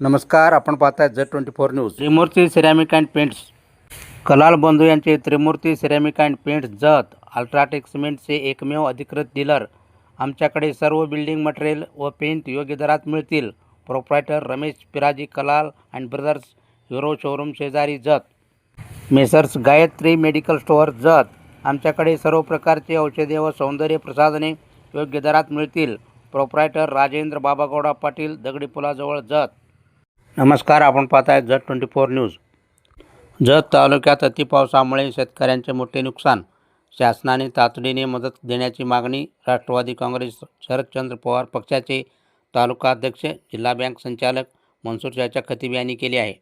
नमस्कार आपण पाहताय झ twenty four news. Trimurti ceramic and paints. Kalal बंधू यांचे Trimurti ceramic and paints Jath UltraTech सिमेंटचे एकमेव अधिकृत डीलर. आमच्याकडे सर्व बिल्डिंग मटेरियल व पेंट योग्य दरात मिळतील. Proprietor Ramesh Piraji Kalal and brothers Hero showroom शेजारी Jath. Messrs Gayatri medical store Jath. आमच्याकडे सर्व प्रकारचे औषधे व सौंदर्य प्रसाधने योग्य दरात मिळतील. प्रोप्रायटर राजेंद्र बाबागौडा पाटील दगडी पुलाजवळ जत. नमस्कार आपण पाहताय Jath twenty four news. Jath तालुक्यात अतिपावसामुळे शेतकऱ्यांचे मोठे नुकसान. शासनाने तातडीने मदत देण्याची मागणी राष्ट्रवादी काँग्रेस शरदचंद्र पवार पक्षाचे तालुका अध्यक्ष जिल्हा बँक संचालक मनसूर चाचा खतीब यांनी केली आहे.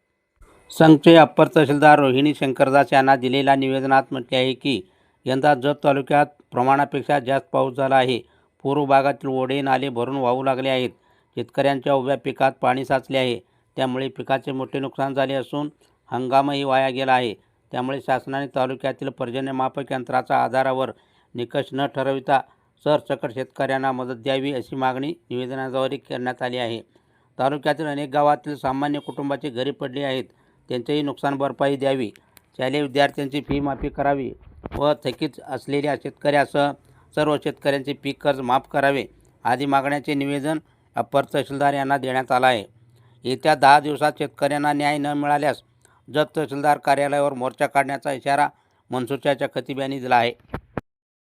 संघचे अप्पर तहसीलदार रोहिणी शंकरदास यांना दिलेल्या निवेदनात म्हटले आहे की यंदा जत तालुक्यात प्रमाणापेक्षा जास्त पाऊस झाला आहे. पूर्व भागातील ओढे नाले भरून वाहू लागले आहेत. शेतकऱ्यांच्या उभ्या पिकात पाणी साचले आहे. त्यामुळे पिकाचे मोठे नुकसान झाले असून हंगामही वाया गेला आहे. त्यामुळे शासनाने तालुक्यातील पर्जन्यमापक यंत्राच्या आधारावर निकष न ठरविता सरसकट शेतकऱ्यांना मदत द्यावी अशी मागणी निवेदनाद्वारे करण्यात आली आहे. तालुक्यातील अनेक गावातील सामान्य कुटुंबाची घरी पडली आहेत. त्यांचेही नुकसान भरपाई द्यावी. शालेय विद्यार्थ्यांची फी माफी करावी व थकीत असलेल्या शेतकऱ्यासह सर्व शेतकऱ्यांचे पीक कर्ज माफ करावे आदी मागण्याचे निवेदन अप्पर तहसीलदार यांना देण्यात आलं आहे. येत्या दहा दिवसात शेतकऱ्यांना न्याय न मिळाल्यास जत तहसीलदार कार्यालयावर मोर्चा काढण्याचा इशारा मनसूरच्या खतीब यांनी दिला आहे.